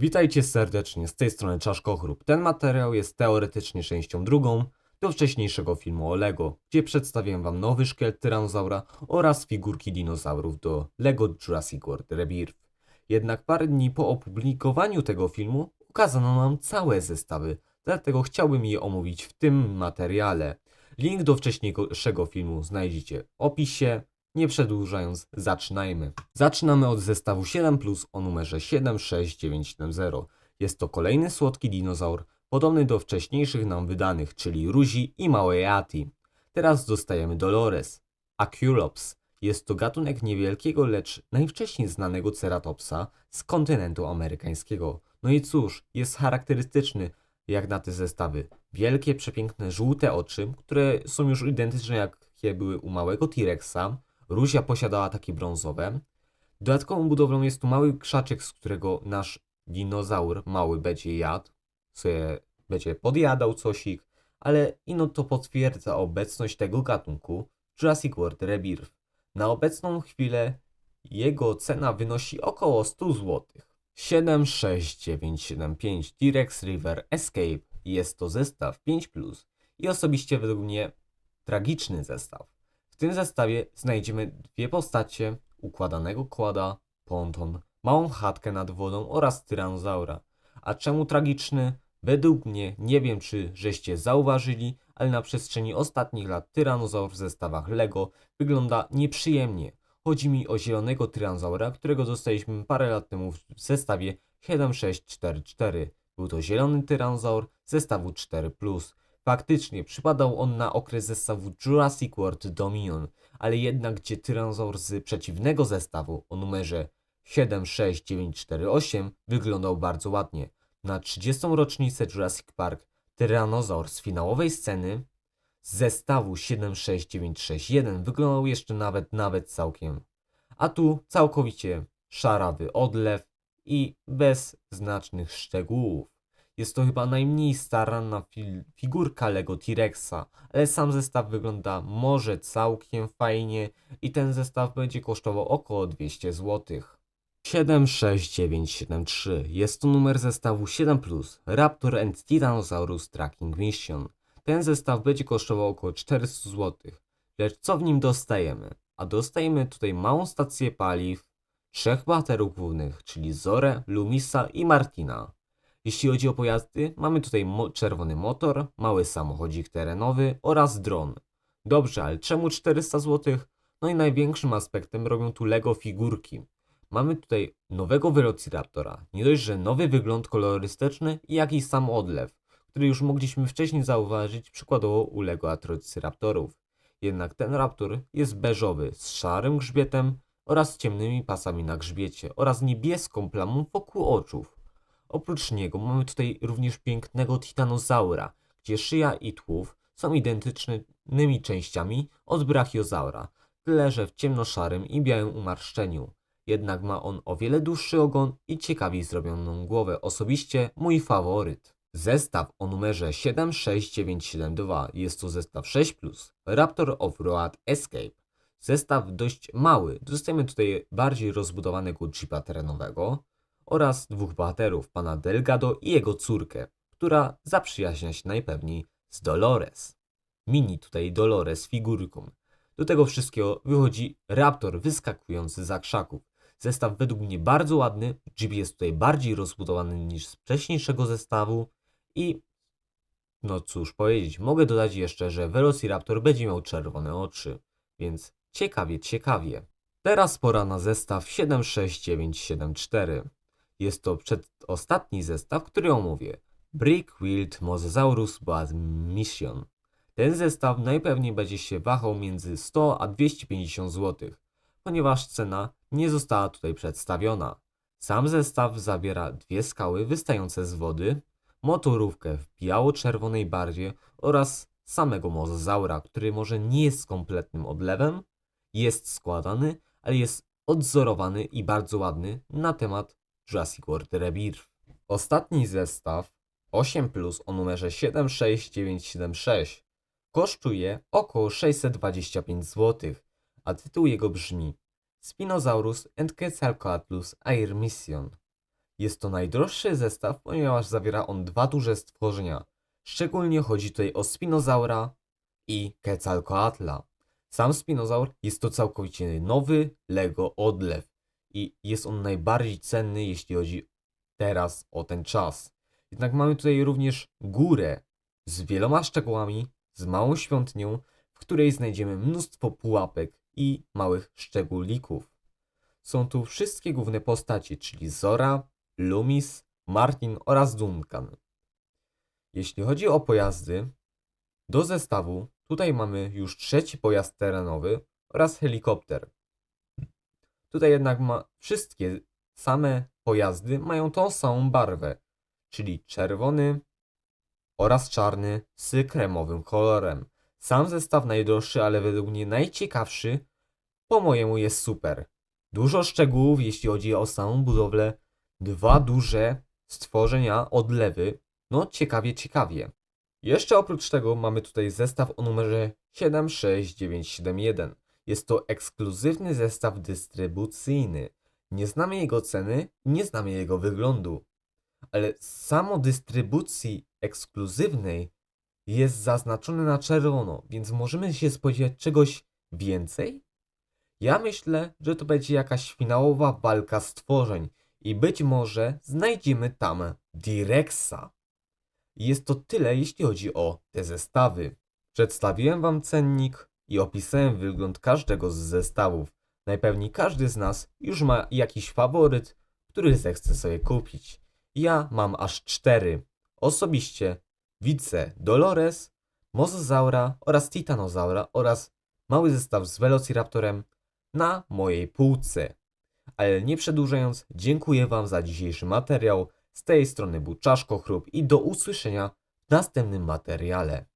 Witajcie serdecznie, z tej strony Czaszkochrób. Ten materiał jest teoretycznie częścią drugą do wcześniejszego filmu o LEGO, gdzie przedstawiłem wam nowy szkielet tyranozaura oraz figurki dinozaurów do LEGO Jurassic World Rebirth. Jednak parę dni po opublikowaniu tego filmu ukazano nam całe zestawy, dlatego chciałbym je omówić w tym materiale. Link do wcześniejszego filmu znajdziecie w opisie. Nie przedłużając, zaczynajmy. Zaczynamy od zestawu 7 Plus o numerze 76970. Jest to kolejny słodki dinozaur, podobny do wcześniejszych nam wydanych, czyli Ruzi i Małej Ati. Teraz dostajemy Dolores. Aculops. Jest to gatunek niewielkiego, lecz najwcześniej znanego ceratopsa z kontynentu amerykańskiego. No i cóż, jest charakterystyczny jak na te zestawy. Wielkie, przepiękne, żółte oczy, które są już identyczne jakie były u małego T-Rexa. Ruzia posiadała takie brązowe. Dodatkową budowlą jest tu mały krzaczek, z którego nasz dinozaur mały będzie jadł, sobie będzie podjadał cosik, ale ino to potwierdza obecność tego gatunku Jurassic World Rebirth. Na obecną chwilę jego cena wynosi około 100 zł. 76975 T-Rex River Escape jest to zestaw 5+, i osobiście według mnie tragiczny zestaw. Tym zestawie znajdziemy dwie postacie, układanego kłada, ponton, małą chatkę nad wodą oraz tyranozaura. A czemu tragiczny? Według mnie, nie wiem czy żeście zauważyli, ale na przestrzeni ostatnich lat tyranozaur w zestawach LEGO wygląda nieprzyjemnie. Chodzi mi o zielonego tyranozaura, którego dostaliśmy parę lat temu w zestawie 7644. Był to zielony tyranozaur zestawu 4+. Faktycznie przypadał on na okres zestawu Jurassic World Dominion, ale jednak gdzie tyranozaur z przeciwnego zestawu o numerze 76948 wyglądał bardzo ładnie. Na 30. rocznicę Jurassic Park tyranozaur z finałowej sceny z zestawu 76961 wyglądał jeszcze nawet nawet całkiem. A tu całkowicie szarawy odlew i bez znacznych szczegółów. Jest to chyba najmniej staranna figurka Lego T-Rexa, ale sam zestaw wygląda może całkiem fajnie i ten zestaw będzie kosztował około 200 zł. 76973 jest to numer zestawu 7 Raptor and Tyrannosaurus Tracking Mission. Ten zestaw będzie kosztował około 400 zł. Lecz co w nim dostajemy? A dostajemy tutaj małą stację paliw, trzech bohaterów głównych, czyli Zorę, Lumisa i Martina. Jeśli chodzi o pojazdy, mamy tutaj mo czerwony motor, mały samochodzik terenowy oraz dron. Dobrze, ale czemu 400 zł? No i największym aspektem robią tu LEGO figurki. Mamy tutaj nowego Velociraptora. Nie dość, że nowy wygląd kolorystyczny i jakiś sam odlew, który już mogliśmy wcześniej zauważyć przykładowo u LEGO Atrociraptorów. Jednak ten raptor jest beżowy z szarym grzbietem oraz ciemnymi pasami na grzbiecie oraz niebieską plamą wokół oczów. Oprócz niego mamy tutaj również pięknego titanozaura, gdzie szyja i tułów są identycznymi częściami od brachiozaura, tyle że w ciemnoszarym i białym umarszczeniu. Jednak ma on o wiele dłuższy ogon i ciekawiej zrobioną głowę. Osobiście mój faworyt. Zestaw o numerze 76972 jest to zestaw 6+, Raptor Off-Road Escape. Zestaw dość mały, dostajemy tutaj bardziej rozbudowanego jeepa terenowego oraz dwóch bohaterów, pana Delgado i jego córkę, która zaprzyjaźnia się najpewniej z Dolores. Mini tutaj Dolores figurką. Do tego wszystkiego wychodzi Raptor wyskakujący za krzaków. Zestaw według mnie bardzo ładny, jeep jest tutaj bardziej rozbudowany niż z wcześniejszego zestawu i no cóż powiedzieć, mogę dodać jeszcze, że Velociraptor będzie miał czerwone oczy, więc ciekawie, ciekawie. Teraz pora na zestaw 76974. Jest to przedostatni zestaw, który omówię. Brick Wild Mosasaurus Boaz Mission. Ten zestaw najpewniej będzie się wahał między 100 a 250 zł, ponieważ cena nie została tutaj przedstawiona. Sam zestaw zawiera dwie skały wystające z wody, motorówkę w biało-czerwonej barwie oraz samego mozozaura, który może nie jest kompletnym odlewem, jest składany, ale jest odzorowany i bardzo ładny na temat Jurassic World Rebirth. Ostatni zestaw 8 Plus o numerze 76976 kosztuje około 625 zł, a tytuł jego brzmi Spinosaurus and Quetzalcoatlus Air Mission. Jest to najdroższy zestaw, ponieważ zawiera on dwa duże stworzenia. Szczególnie chodzi tutaj o Spinozaura i Quetzalcoatla. Sam Spinozaur jest to całkowicie nowy Lego odlew i jest on najbardziej cenny, jeśli chodzi teraz o ten czas. Jednak mamy tutaj również górę z wieloma szczegółami, z małą świątynią, w której znajdziemy mnóstwo pułapek i małych szczególików. Są tu wszystkie główne postacie, czyli Zora, Loomis, Martin oraz Duncan. Jeśli chodzi o pojazdy, do zestawu tutaj mamy już trzeci pojazd terenowy oraz helikopter. Tutaj jednak ma wszystkie same pojazdy mają tą samą barwę, czyli czerwony oraz czarny z kremowym kolorem. Sam zestaw najdroższy, ale według mnie najciekawszy, po mojemu jest super. Dużo szczegółów, jeśli chodzi o samą budowlę. Dwa duże stworzenia, odlewy. No, ciekawie, ciekawie. Jeszcze oprócz tego mamy tutaj zestaw o numerze 76971. Jest to ekskluzywny zestaw dystrybucyjny. Nie znamy jego ceny, nie znamy jego wyglądu. Ale samo dystrybucji ekskluzywnej jest zaznaczone na czerwono, więc możemy się spodziewać czegoś więcej? Ja myślę, że to będzie jakaś finałowa walka stworzeń i być może znajdziemy tam Direxa. Jest to tyle, jeśli chodzi o te zestawy. Przedstawiłem Wam cennik i opisałem wygląd każdego z zestawów. Najpewniej każdy z nas już ma jakiś faworyt, który zechce sobie kupić. Ja mam aż cztery. Osobiście widzę Dolores, Mozozaura oraz Titanozaura oraz mały zestaw z Velociraptorem na mojej półce. Ale nie przedłużając, dziękuję Wam za dzisiejszy materiał. Z tej strony był Czaszko Chrub i do usłyszenia w następnym materiale.